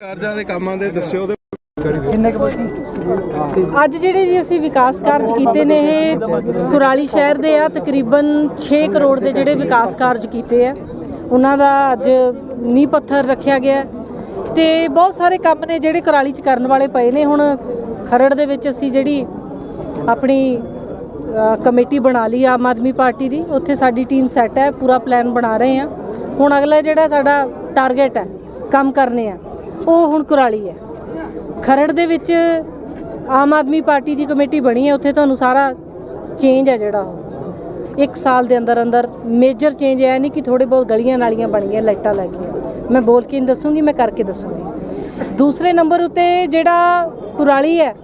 ਕਾਰਜਾਂ ਦੇ ਕੰਮਾਂ ਦੇ ਦੱਸਿਓ ਤੇ ਅੱਜ ਜਿਹੜੇ ਜੀ ਅਸੀਂ ਵਿਕਾਸ ਕਾਰਜ ਕੀਤੇ ਨੇ ਇਹ ਕੁਰਾਲੀ ਸ਼ਹਿਰ ਦੇ ਆ ਤਕਰੀਬਨ 6 ਕਰੋੜ ਦੇ ਜਿਹੜੇ ਵਿਕਾਸ ਕਾਰਜ ਕੀਤੇ ਆ। ਉਹਨਾਂ ਦਾ ਅੱਜ ਨੀਂਹ ਪੱਥਰ ਰੱਖਿਆ ਗਿਆ। ਤੇ ਬਹੁਤ ਸਾਰੇ ਕੰਮ ਨੇ ਜਿਹੜੇ ਕੁਰਾਲੀ ਚ ਕਰਨ ਵਾਲੇ ਪਏ ਨੇ। ਹੁਣ ਖਰੜ ਦੇ ਵਿੱਚ ਅਸੀਂ ਜਿਹੜੀ ਆਪਣੀ ਕਮੇਟੀ ਬਣਾ ਲਈ ਆਮ ਆਦਮੀ ਪਾਰਟੀ ਦੀ। ਉੱਥੇ ਸਾਡੀ ਟੀਮ ਸੈੱਟ ਹੈ ਪੂਰਾ ਪਲਾਨ ਬਣਾ ਰਹੇ ਆ। ਹੁਣ ਅਗਲਾ ਜਿਹੜਾ ਸਾਡਾ ਟਾਰਗੇਟ ਹੈ ਕੰਮ ਕਰਨੇ ਆ। ਉਹ ਹੁਣ ਕੁਰਾਲੀ ਹੈ। ਖਰੜ ਦੇ ਵਿੱਚ ਆਮ ਆਦਮੀ ਪਾਰਟੀ ਦੀ ਕਮੇਟੀ ਬਣੀ ਹੈ। ਉੱਥੇ ਤੁਹਾਨੂੰ ਸਾਰਾ ਚੇਂਜ ਹੈ ਜਿਹੜਾ ਉਹ। ਇੱਕ ਸਾਲ ਦੇ ਅੰਦਰ ਅੰਦਰ ਮੇਜਰ ਚੇਂਜ ਹੈ ਨਹੀਂ ਕਿ ਥੋੜੇ ਬਹੁਤ ਗਲੀਆਂ ਨਾਲੀਆਂ ਬਣ ਗਈਆਂ ਲਾਈਟਾਂ ਲੱਗ ਗਈਆਂ ਮੈਂ ਬੋਲ ਕੇ ਨਹੀਂ ਦੱਸੂਗੀ, ਮੈਂ ਕਰਕੇ ਦੱਸੂਗੀ। ਦੂਸਰੇ ਨੰਬਰ ਉੱਤੇ ਜਿਹੜਾ ਕੁਰਾਲੀ ਹੈ,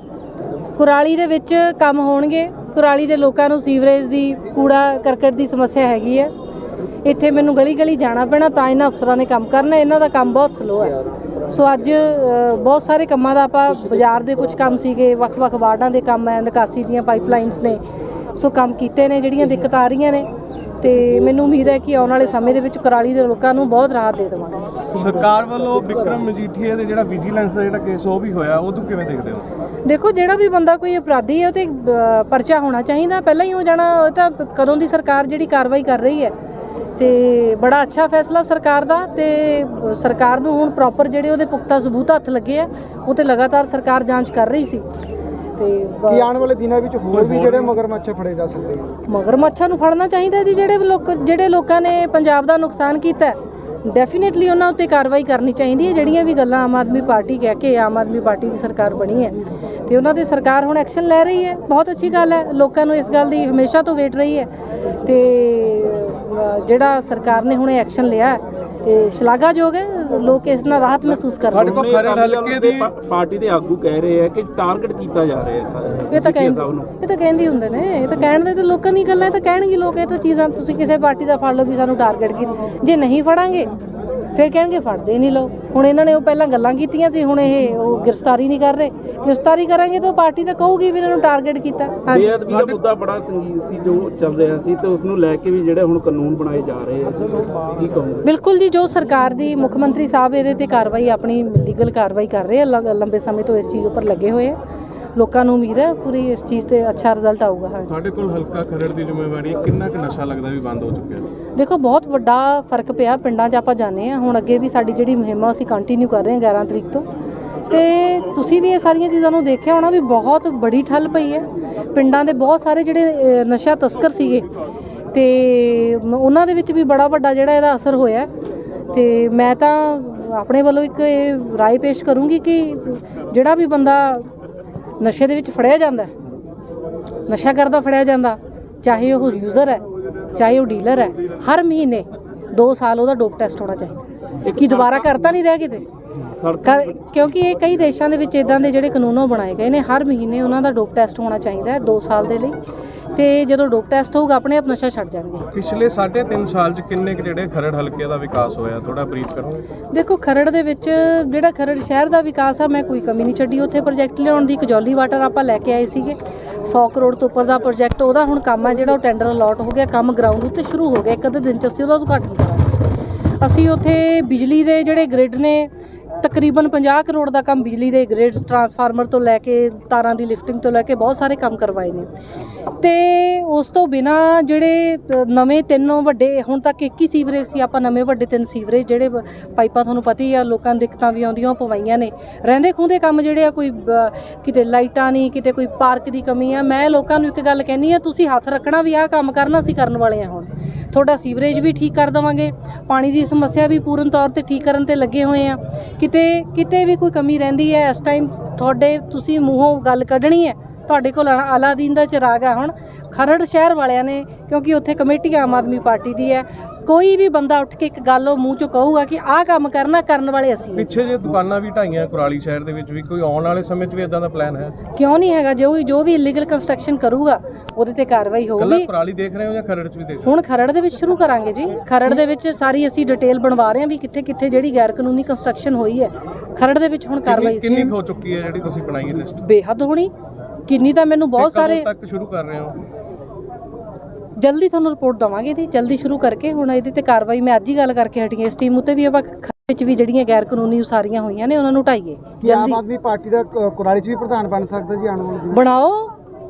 ਕੁਰਾਲੀ ਦੇ ਵਿੱਚ ਕੰਮ ਹੋਣਗੇ। ਕੁਰਾਲੀ ਦੇ ਲੋਕਾਂ ਨੂੰ ਸੀਵਰੇਜ ਦੀ, ਕੂੜਾ ਕਰਕਟ ਦੀ ਸਮੱਸਿਆ ਹੈਗੀ ਹੈ। ਇੱਥੇ ਮੈਨੂੰ ਗਲੀ ਗਲੀ ਜਾਣਾ ਪੈਣਾ, ਤਾਂ ਇਹਨਾਂ ਅਫਸਰਾਂ ਨੇ ਕੰਮ ਕਰਨਾ। ਇਹਨਾਂ ਦਾ ਕੰਮ ਬਹੁਤ ਸਲੋ ਹੈ। ਸੋ ਅੱਜ ਬਹੁਤ ਸਾਰੇ ਕੰਮਾਂ ਦਾ ਆਪਾਂ ਬਾਜ਼ਾਰ ਦੇ ਕੁਝ ਕੰਮ ਸੀਗੇ ਵੱਖ-ਵੱਖ ਵਾਰਡਾਂ ਦੇ ਕੰਮ ਹੈ ਨਿਕਾਸੀ ਦੀਆਂ ਪਾਈਪਲਾਈਨਸ ਨੇ ਸੋ ਕੰਮ ਕੀਤੇ ਨੇ ਜਿਹੜੀਆਂ ਦਿੱਕਤਾਂ ਆ ਰਹੀਆਂ ਨੇ। ਤੇ ਮੈਨੂੰ ਉਮੀਦ ਹੈ ਕਿ ਆਉਣ ਵਾਲੇ ਸਮੇਂ ਦੇ ਵਿੱਚ ਕੁਰਾਲੀ ਦੇ ਲੋਕਾਂ ਨੂੰ ਬਹੁਤ ਰਾਹਤ ਦੇ ਦੇਵਾਂਗੇ। ਸਰਕਾਰ ਵੱਲੋਂ ਵਿਕਰਮ ਮਜੀਠੀਆ ਦੇ ਜਿਹੜਾ ਵਿਜੀਲੈਂਸ ਦਾ ਜਿਹੜਾ ਕੇਸ ਉਹ ਵੀ ਹੋਇਆ ਉਹ ਤੋਂ ਕਿਵੇਂ ਦੇਖਦੇ ਹੋ? ਦੇਖੋ ਜਿਹੜਾ ਵੀ ਬੰਦਾ ਕੋਈ ਅਪਰਾਧੀ ਹੈ ਉਹ ਤੇ ਪਰਚਾ ਹੋਣਾ ਚਾਹੀਦਾ। ਪਹਿਲਾਂ ਹੀ ਹੋ ਜਾਣਾ ਉਹ ਤਾਂ ਕਦੋਂ ਦੀ ਸਰਕਾਰ ਜਿਹੜੀ ਕਾਰਵਾਈ ਕਰ ਰਹੀ ਹੈ ਤੇ ਬੜਾ ਅੱਛਾ ਫੈਸਲਾ ਸਰਕਾਰ ਦਾ ਤੇ ਸਰਕਾਰ ਨੂੰ ਹੁਣ ਪ੍ਰੋਪਰ ਜਿਹੜੇ ਉਹਦੇ ਪੁਖਤਾ ਸਬੂਤ ਹੱਥ ਲੱਗੇ ਆ ਉਹ ਤੇ ਲਗਾਤਾਰ ਸਰਕਾਰ ਜਾਂਚ ਕਰ ਰਹੀ ਸੀ। ਤੇ ਕੀ ਆਉਣ ਵਾਲੇ ਦਿਨਾਂ ਵਿੱਚ ਹੋਰ ਵੀ ਜਿਹੜੇ ਮਗਰਮੱਛ ਫੜੇ ਜਾ ਸਕਦੇ ਆ? ਮਗਰਮੱਛਾਂ ਨੂੰ ਫੜਨਾ ਚਾਹੀਦਾ ਜੀ ਜਿਹੜੇ ਲੋਕ ਜਿਹੜੇ ਲੋਕਾਂ ਨੇ ਪੰਜਾਬ ਦਾ ਨੁਕਸਾਨ ਕੀਤਾ ਡੈਫੀਨਿਟਲੀ ਉਹਨਾਂ ਉੱਤੇ ਕਾਰਵਾਈ ਕਰਨੀ ਚਾਹੀਦੀ ਹੈ, ਜਿਹੜੀਆਂ ਵੀ ਗੱਲਾਂ ਆਮ ਆਦਮੀ ਪਾਰਟੀ ਕਹਿ ਕੇ ਆਮ ਆਦਮੀ ਪਾਰਟੀ ਦੀ ਸਰਕਾਰ ਬਣੀ ਹੈ। ਤੇ ਉਹਨਾਂ ਦੀ ਸਰਕਾਰ ਹੁਣ ਐਕਸ਼ਨ ਲੈ ਰਹੀ ਹੈ, ਬਹੁਤ ਅੱਛੀ ਗੱਲ ਹੈ, ਲੋਕਾਂ ਨੂੰ ਇਸ ਗੱਲ ਦੀ ਹਮੇਸ਼ਾ ਤੋਂ ਵੇਟ ਰਹੀ ਹੈ। ਤੇ ਜਿਹੜਾ ਸਰਕਾਰ ਨੇ ਹੁਣ ਐਕਸ਼ਨ ਲਿਆ ਤੇ ਸ਼ਲਾਘਾਯੋਗ ਹੈ ਲੋਕ ਇਸ ਨਾਲ ਰਾਹਤ ਮਹਿਸੂਸ ਕਰ ਰਹੇ ਸਾਡੇ ਨੇ। ਕੋਲ ਹਲਕੇ ਦੀ ਪਾਰਟੀ ਦੇ ਆਗੂ ਕਹਿ ਰਹੇ ਆ ਕਿ ਟਾਰਗੇਟ ਕੀਤਾ ਜਾ ਰਿਹਾ ਹੈ ਸਾਰੇ ਇਹ ਤਾਂ ਕਹਿੰਦੇ ਇਹ ਤਾਂ ਕਹਿੰਦੇ ਹੁੰਦੇ ਨੇ ਇਹ ਤਾਂ ਕਹਿਣ ਦੇ ਤੇ ਲੋਕਾਂ ਦੀ ਗੱਲਾਂ ਇਹ ਤਾਂ ਕਹਿਣਗੇ ਲੋਕ ਇਹ ਤਾਂ ਚੀਜ਼ਾਂ ਤੁਸੀਂ ਕਿਸੇ ਪਾਰਟੀ ਦਾ ਫੜ ਲਓ ਵੀ ਸਾਨੂੰ ਟਾਰਗੇਟ ਕੀਤੀ ਜੇ ਨਹੀਂ ਫੜਾਂਗੇ ਫਿਰ ਕਹਿਣਗੇ ਫੜਦੇ ਨਹੀਂ ਲਓ ਹੁਣ ਇਹਨਾਂ ਨੇ ਉਹ ਪਹਿਲਾਂ ਗੱਲਾਂ ਕੀਤੀਆਂ ਸੀ ਹੁਣ ਇਹ ਉਹ ਗ੍ਰਿਫਤਾਰੀ ਨਹੀਂ ਕਰ ਰਹੇ। ਗ੍ਰਿਫਤਾਰੀ ਕਰਾਂਗੇ ਤਾਂ ਪਾਰਟੀ ਤਾਂ ਕਹੂਗੀ ਵੀ ਇਹਨਾਂ ਨੂੰ ਟਾਰਗੇਟ ਕੀਤਾ। ਹਾਂਜੀ। ਬੇਅਦਬੀ ਦਾ ਮੁੱਦਾ ਬੜਾ ਸੰਗੀਨ ਸੀ ਜੋ ਚੱਲ ਰਿਹਾ ਸੀ ਤੇ ਉਸ ਨੂੰ ਲੈ ਕੇ ਵੀ ਜਿਹੜੇ ਹੁਣ ਕਾਨੂੰਨ ਬਣਾਏ ਜਾ ਰਹੇ ਆ ਕੀ ਕਹੋਗੇ? ਬਿਲਕੁਲ ਜੀ ਜੋ ਸਰਕਾਰ ਦੀ ਮੁੱਖ ਮੰਤਰੀ ਸਾਹਿਬ ਇਹਦੇ ਤੇ ਕਾਰਵਾਈ ਆਪਣੀ ਲੀਗਲ ਕਾਰਵਾਈ ਕਰ ਰਹੇ ਆ ਲੰਬੇ ਸਮੇਂ ਤੋਂ ਇਸ ਚੀਜ਼ ਉੱਪਰ ਲੱਗੇ ਹੋਏ ਆ। ਲੋਕਾਂ ਨੂੰ ਉਮੀਦ ਹੈ ਪੂਰੀ ਇਸ ਚੀਜ਼ ਤੇ ਅੱਛਾ ਰਿਜ਼ਲਟ ਆਊਗਾ ਹਾਂਜੀ ਸਾਡੇ ਕੋਲ ਹਲਕਾ ਖਰੜ ਦੀ ਜ਼ਿੰਮੇਵਾਰੀ ਹੈ ਕਿੰਨਾ ਕੁ ਨਸ਼ਾ ਲੱਗਦਾ ਵੀ ਬੰਦ ਹੋ ਚੁੱਕਿਆ ਦੇਖੋ ਬਹੁਤ ਵੱਡਾ ਫਰਕ ਪਿਆ ਪਿੰਡਾਂ 'ਚ ਆਪਾਂ ਜਾਂਦੇ ਆ ਹੁਣ ਅੱਗੇ ਵੀ ਸਾਡੀ ਜਿਹੜੀ ਮੁਹਿੰਮ ਆ ਅਸੀਂ ਕੰਟੀਨਿਊ ਕਰ ਰਹੇ ਹਾਂ 11 ਤਰੀਕ ਤੋਂ ਤੇ ਤੁਸੀਂ ਵੀ ਇਹ ਸਾਰੀਆਂ ਚੀਜ਼ਾਂ ਨੂੰ ਦੇਖਿਆ ਹੋਣਾ ਵੀ ਬਹੁਤ ਬੜੀ ਠੱਲ ਪਈ ਹੈ ਪਿੰਡਾਂ ਦੇ ਬਹੁਤ ਸਾਰੇ ਜਿਹੜੇ ਅ, ਨਸ਼ਾ ਤਸਕਰ ਸੀਗੇ ਤੇ ਮ- ਉਹਨਾਂ ਦੇ ਵਿੱਚ ਵੀ ਬੜਾ ਵੱਡਾ ਜਿਹੜਾ ਇਹਦਾ ਅਸਰ ਹੋਇਆ ਤੇ ਮੈਂ ਤਾਂ ਆਪਣੇ ਵੱਲੋਂ ਇੱਕ ਇਹ رائے ਪੇਸ਼ ਕਰੂੰਗੀ ਕਿ ਜਿਹੜਾ ਵੀ ਬੰਦਾ ਨਸ਼ੇ ਦੇ ਵਿੱਚ ਫੜਿਆ ਜਾਂਦਾ ਨਸ਼ਾ ਕਰਦਾ ਫੜਿਆ ਜਾਂਦਾ। ਚਾਹੇ ਉਹ ਯੂਜ਼ਰ ਹੈ ਚਾਹੇ ਉਹ ਡੀਲਰ ਹੈ ਹਰ ਮਹੀਨੇ 2 ਸਾਲ ਉਹਦਾ ਡੋਪ ਟੈਸਟ ਹੋਣਾ ਚਾਹੀਦਾ। ਕਿ ਦੁਬਾਰਾ ਕਰਤਾ ਨਹੀਂ ਰਿਹਾ ਕਿਤੇ? ਕਿਉਂਕਿ ਇਹ ਕਈ ਦੇਸ਼ਾਂ ਦੇ ਵਿੱਚ ਇਦਾਂ ਦੇ ਜਿਹੜੇ ਕਾਨੂੰਨ ਉਹ ਬਣਾਏ ਗਏ ਨੇ ਹਰ ਮਹੀਨੇ ਉਹਨਾਂ ਦਾ ਡੋਪ ਟੈਸਟ ਹੋਣਾ ਚਾਹੀਦਾ ਹੈ 2 ਸਾਲ ਦੇ ਲਈ। ਤੇ ਜਦੋਂ ਡੋਪ ਟੈਸਟ ਹੋਊਗਾ ਆਪਣੇ ਆਪ ਨਸ਼ਾ ਛੱਡ ਜਾਣਗੇ। ਪਿਛਲੇ 3.5 ਸਾਲ ਚ ਕਿੰਨੇ ਕੁ ਜਿਹੜੇ ਖਰੜ ਹਲਕੇ ਦਾ ਵਿਕਾਸ ਹੋਇਆ? ਥੋੜਾ ਬਰੀਫ ਕਰੋਗੇ ਦੇਖੋ ਖਰੜ ਦੇ ਵਿੱਚ ਜਿਹੜਾ ਖਰੜ ਸ਼ਹਿਰ ਦਾ ਵਿਕਾਸ ਆ ਮੈਂ ਕੋਈ ਕਮੀ ਨਹੀਂ ਛੱਡੀ। ਉੱਥੇ ਪ੍ਰੋਜੈਕਟ ਲਿਆਉਣ ਦੀ ਕਜੌਲੀ ਵਾਟਰ ਆਪਾਂ ਲੈ ਕੇ ਆਏ ਸੀਗੇ। 100 ਕਰੋੜ ਤੋਂ ਉੱਪਰ ਦਾ ਪ੍ਰੋਜੈਕਟ ਉਹਦਾ ਹੁਣ ਕੰਮ ਆ ਜਿਹੜਾ ਉਹ ਟੈਂਡਰ ਅਲਾਟ ਹੋ ਗਿਆ ਕੰਮ ਗਰਾਊਂਡ ਉੱਤੇ ਸ਼ੁਰੂ ਹੋ ਗਿਆ। ਇੱਕ ਅੱਧੇ ਦਿਨ ਚ ਅਸੀਂ ਉਹਦਾ ਉਦਘਾਟਨ ਕਰਾਂਗੇ। ਅਸੀਂ ਉੱਥੇ ਬਿਜਲੀ ਦੇ ਜਿਹੜੇ ਗ੍ਰਿਡ ਨੇ ਤਕਰੀਬਨ 50 ਕਰੋੜ ਦਾ ਕੰਮ ਬਿਜਲੀ ਦੇ ਗ੍ਰਿਡਸ ਟਰਾਂਸਫਾਰਮਰ ਤੋਂ ਲੈ ਕੇ ਤਾਰਾਂ ਦੀ ਲਿਫਟਿੰਗ ਤੋਂ ਲੈ ਕੇ ਬਹੁਤ ਸਾਰੇ ਕੰਮ ਕਰਵਾਏ ਨੇ। ਤੇ ਉਸ ਤੋਂ ਬਿਨਾ ਜਿਹੜੇ ਨਵੇਂ ਤਿੰਨ ਵੱਡੇ, ਹੁਣ ਤੱਕ ਇੱਕ ਹੀ ਸੀਵਰੇਜ ਸੀ, ਆਪਾਂ ਨਵੇਂ ਵੱਡੇ ਤਿੰਨ ਸੀਵਰੇਜ ਜਿਹੜੇ ਪਾਈਪਾਂ ਤੁਹਾਨੂੰ ਪਤਾ ਹੀ ਆ, ਲੋਕਾਂ ਨੂੰ ਦਿੱਕਤਾਂ ਵੀ ਆਉਂਦੀਆਂ, ਉਹ ਪਵਾਈਆਂ ਨੇ। ਰਹਿੰਦੇ ਖੂੰਦੇ ਕੰਮ ਜਿਹੜੇ ਆ, ਕੋਈ ਕਿਤੇ ਲਾਈਟਾਂ ਨਹੀਂ, ਕਿਤੇ ਕੋਈ ਪਾਰਕ ਦੀ ਕਮੀ ਆ। ਮੈਂ ਲੋਕਾਂ ਨੂੰ ਇੱਕ ਗੱਲ ਕਹਿਣੀ ਆ, ਤੁਸੀਂ ਹੱਥ ਰੱਖਣਾ ਵੀ ਆਹ ਕੰਮ ਕਰਨਾ ਅਸੀਂ ਕਰਨ ਵਾਲੇ ਆ ਹੁਣ। ਤੁਹਾਡਾ ਸੀਵਰੇਜ ਵੀ ਠੀਕ ਕਰ ਦੇਵਾਂਗੇ, ਪਾਣੀ ਦੀ ਸਮੱਸਿਆ ਵੀ ਪੂਰਨ ਤੌਰ ਤੇ ਠੀਕ ਕਰਨ ਤੇ ਲੱਗੇ ਹੋਏ ਆ। ਕਿਤੇ ਕਿਤੇ ਵੀ ਕੋਈ ਕਮੀ ਰਹਿੰਦੀ ਹੈ, ਇਸ ਟਾਈਮ ਤੁਹਾਡੇ, ਤੁਸੀਂ ਮੂੰਹੋਂ ਗੱਲ ਕੱਢਣੀ ਹੈ, ਤੁਹਾਡੇ ਕੋਲ ਅਲਾ- ਅਲਾਦੀਨ ਦਾ ਚਿਰਾਗ ਹੈ ਹੁਣ। ਖਰੜ ਸ਼ਹਿਰ ਵਾਲਿਆਂ ਨੇ, ਕਿਉਂਕਿ ਉੱਥੇ ਕਮੇਟੀ ਆਮ ਆਦਮੀ ਪਾਰਟੀ ਦੀ ਹੈ ਕੋਈ ਵੀ ਬੰਦਾ ਉੱਠ ਕੇ ਇੱਕ ਗੱਲ ਉਹ ਮੂੰਹ ਚੋਂ ਕਹੂਗਾ ਕਿ ਆਹ ਕੰਮ ਕਰਨਾ ਕਰਨ ਵਾਲੇ ਅਸੀਂ ਹਾਂ। ਪਿੱਛੇ ਜੇ ਦੁਕਾਨਾਂ ਵੀ ਢਾਈਆਂ ਕੁਰਾਲੀ ਸ਼ਹਿਰ ਦੇ ਵਿੱਚ ਵੀ ਕੋਈ ਆਉਣ ਵਾਲੇ ਸਮੇਂ 'ਚ ਵੀ ਇਦਾਂ ਦਾ ਪਲਾਨ ਹੈ? ਕਿਉਂ ਨਹੀਂ ਹੈਗਾ? ਜੋ ਵੀ ਜੋ ਵੀ ਇਲੀਗਲ ਕੰਸਟਰਕਸ਼ਨ ਕਰੂਗਾ ਉਹਦੇ ਤੇ ਕਾਰਵਾਈ ਕੱਲਾ ਹੋਊਗੀ ਕੁਰਾਲੀ ਦੇਖ ਰਹੇ ਹੋ ਜਾਂ ਖਰੜ 'ਚ ਵੀ ਦੇਖ ਰਹੇ ਹੁਣ ਖਰੜ ਦੇ ਵਿੱਚ ਸ਼ੁਰੂ ਕਰਾਂਗੇ ਜੀ। ਖਰੜ ਦੇ ਵਿੱਚ ਸਾਰੀ ਅਸੀਂ ਡਿਟੇਲ ਬਣਵਾ ਰਹੇ ਹਾਂ ਵੀ ਕਿੱਥੇ ਕਿੱਥੇ ਜਿਹੜੀ ਗੈਰ ਕਾਨੂੰਨੀ ਕੰਸਟਰਕਸ਼ਨ ਹੋਈ ਹੈ। ਖਰੜ ਦੇ ਵਿੱਚ ਹੁਣ ਕਾਰਵਾਈ ਕਿੰਨੀ ਹੋ ਚੁੱਕੀ ਹੈ ਜਿਹੜੀ ਤੁਸੀਂ ਬਣਾਈ ਹੈ ਲਿਸਟ ਬੇਹੱਦ ਹੋਣੀ। ਕਿੰਨੀ ਤਾਂ ਮੈਨੂੰ ਬਹੁਤ ਸਾਰੇ ਤੱਕ ਸ਼ੁਰੂ ਕਰ ਰਹੇ ਹੋ। ਜਲਦੀ ਤੁਹਾਨੂੰ ਰਿਪੋਰਟ ਦਵਾਂਗੇ ਇਹਦੀ ਜਲਦੀ ਸ਼ੁਰੂ ਕਰਕੇ ਹੁਣ ਇਹਦੇ ਤੇ ਕਾਰਵਾਈ ਮੈਂ ਅੱਜ ਹੀ ਗੱਲ ਕਰਕੇ ਹਟੀ ਹਾਂ ਇਸ ਟੀਮ ਉੱਤੇ ਵੀ ਆਪਾਂ ਵਿੱਚ ਵੀ ਜਿਹੜੀਆਂ ਗੈਰ ਕਾਨੂੰਨੀ ਉਸਾਰੀਆਂ ਹੋਈਆਂ ਨੇ ਉਹਨਾਂ ਨੂੰ ਢਾਈਏ। ਆਮ ਆਦਮੀ ਪਾਰਟੀ ਦਾ ਕੁਰਾਲੀ 'ਚ ਵੀ ਪ੍ਰਧਾਨ ਬਣ ਸਕਦਾ ਜੀ ਆਉਣ ਵਾਲੇ ਦਿਨ ਬਣਾਓ।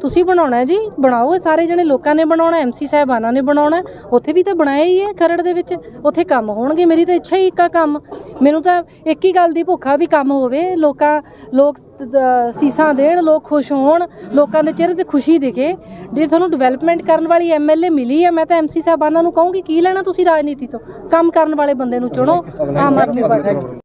ਤੁਸੀਂ ਬਣਾਉਣਾ ਜੀ? ਬਣਾਓ ਸਾਰੇ ਜਣੇ ਲੋਕਾਂ ਨੇ ਬਣਾਉਣਾ ਐਮਸੀ ਸਾਹਿਬਾਨਾਂ ਨੇ ਬਣਾਉਣਾ। ਉੱਥੇ ਵੀ ਤਾਂ ਬਣਾਇਆ ਹੀ ਹੈ ਖਰੜ ਦੇ ਵਿੱਚ। ਉੱਥੇ ਕੰਮ ਹੋਣਗੇ ਮੇਰੀ ਤਾਂ ਇੱਛਾ ਹੀ ਇੱਕਾ ਕੰਮ। ਮੈਨੂੰ ਤਾਂ ਇੱਕ ਹੀ ਗੱਲ ਦੀ ਭੁੱਖਾ ਵੀ ਕੰਮ ਹੋਵੇ। ਲੋਕਾਂ ਲੋਕ ਸੀਸਾਂ ਦੇਣ ਲੋਕ ਖੁਸ਼ ਹੋਣ ਲੋਕਾਂ ਦੇ ਚਿਹਰੇ ਤੇ ਖੁਸ਼ੀ ਦਿਖੇ। ਜੇ ਤੁਹਾਨੂੰ ਡਿਵੈਲਪਮੈਂਟ ਕਰਨ ਵਾਲੀ ਐਮਐਲਏ ਮਿਲੀ ਹੈ ਮੈਂ ਤਾਂ ਐਮਸੀ ਸਾਹਿਬਾਨਾਂ ਨੂੰ ਕਹੂੰਗੀ ਕੀ ਲੈਣਾ ਤੁਸੀਂ ਰਾਜਨੀਤੀ ਤੋਂ? ਕੰਮ ਕਰਨ ਵਾਲੇ ਬੰਦੇ ਨੂੰ ਚੁਣੋ। ਆਮ ਆਦਮੀ ਪਾਰਟੀ